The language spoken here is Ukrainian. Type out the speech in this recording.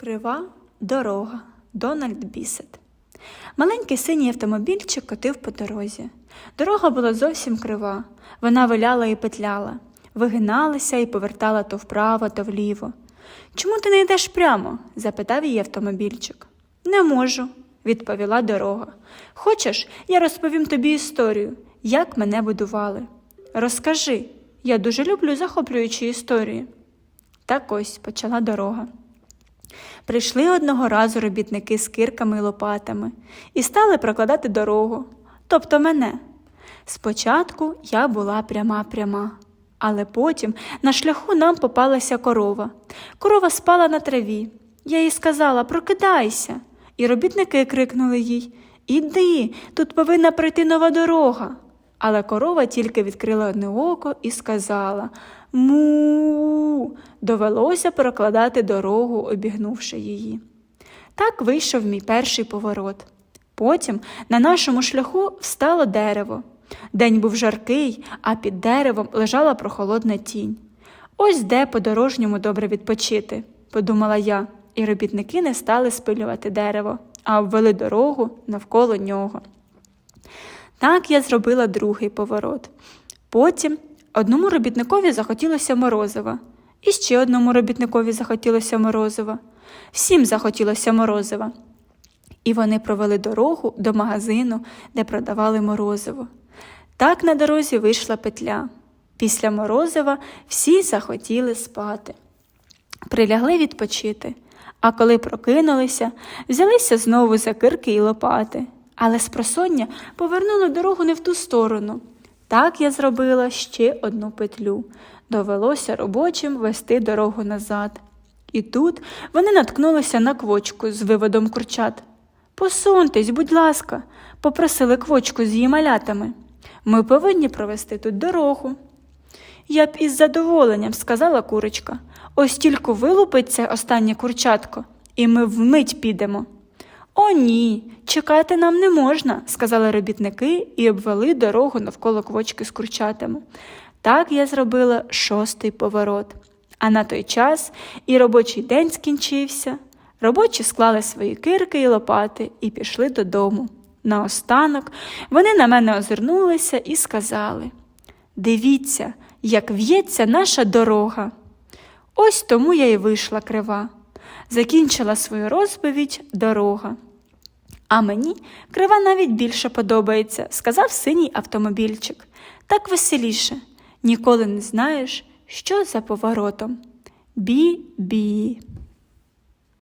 Крива дорога. Дональд Бісет. Маленький синій автомобільчик котив по дорозі. Дорога була зовсім крива. Вона виляла і петляла, вигиналася і повертала то вправо, то вліво. Чому ти не йдеш прямо? запитав її автомобільчик. Не можу, відповіла дорога. Хочеш, я розповім тобі історію, як мене будували. Розкажи, я дуже люблю захоплюючі історії. Так ось почала дорога. Прийшли одного разу робітники з кирками і лопатами і стали прокладати дорогу, тобто мене. Спочатку я була пряма-пряма, але потім на шляху нам попалася корова. Корова спала на траві. Я їй сказала Прокидайся. І робітники крикнули їй Іди, тут повинна пройти нова дорога. Але корова тільки відкрила одне око і сказала Му. Довелося прокладати дорогу, обігнувши її. Так вийшов мій перший поворот. Потім на нашому шляху встало дерево. День був жаркий, а під деревом лежала прохолодна тінь. Ось де по-дорожньому добре відпочити, подумала я, і робітники не стали спилювати дерево, а обвели дорогу навколо нього. Так я зробила другий поворот. Потім одному робітникові захотілося морозива, і ще одному робітникові захотілося морозива. Всім захотілося морозива. І вони провели дорогу до магазину, де продавали морозиво. Так на дорозі вийшла петля. Після морозива всі захотіли спати. Прилягли відпочити, а коли прокинулися, взялися знову за кирки і лопати, але спросоння повернули дорогу не в ту сторону. Так я зробила ще одну петлю. Довелося робочим вести дорогу назад. І тут вони наткнулися на квочку з виводом курчат. Посуньтесь, будь ласка, попросили квочку з її малятами. Ми повинні провести тут дорогу. Я б із задоволенням сказала курочка. Ось тільки вилупиться останнє курчатко, і ми вмить підемо. О, ні, чекати нам не можна, сказали робітники і обвели дорогу навколо квочки з курчатами. Так я зробила шостий поворот. А на той час і робочий день скінчився. Робочі склали свої кирки і лопати і пішли додому. Наостанок вони на мене озирнулися і сказали Дивіться, як в'ється наша дорога. Ось тому я й вийшла крива. Закінчила свою розповідь дорога. А мені крива навіть більше подобається, сказав синій автомобільчик. Так веселіше. Ніколи не знаєш, що за поворотом. Бі-бі.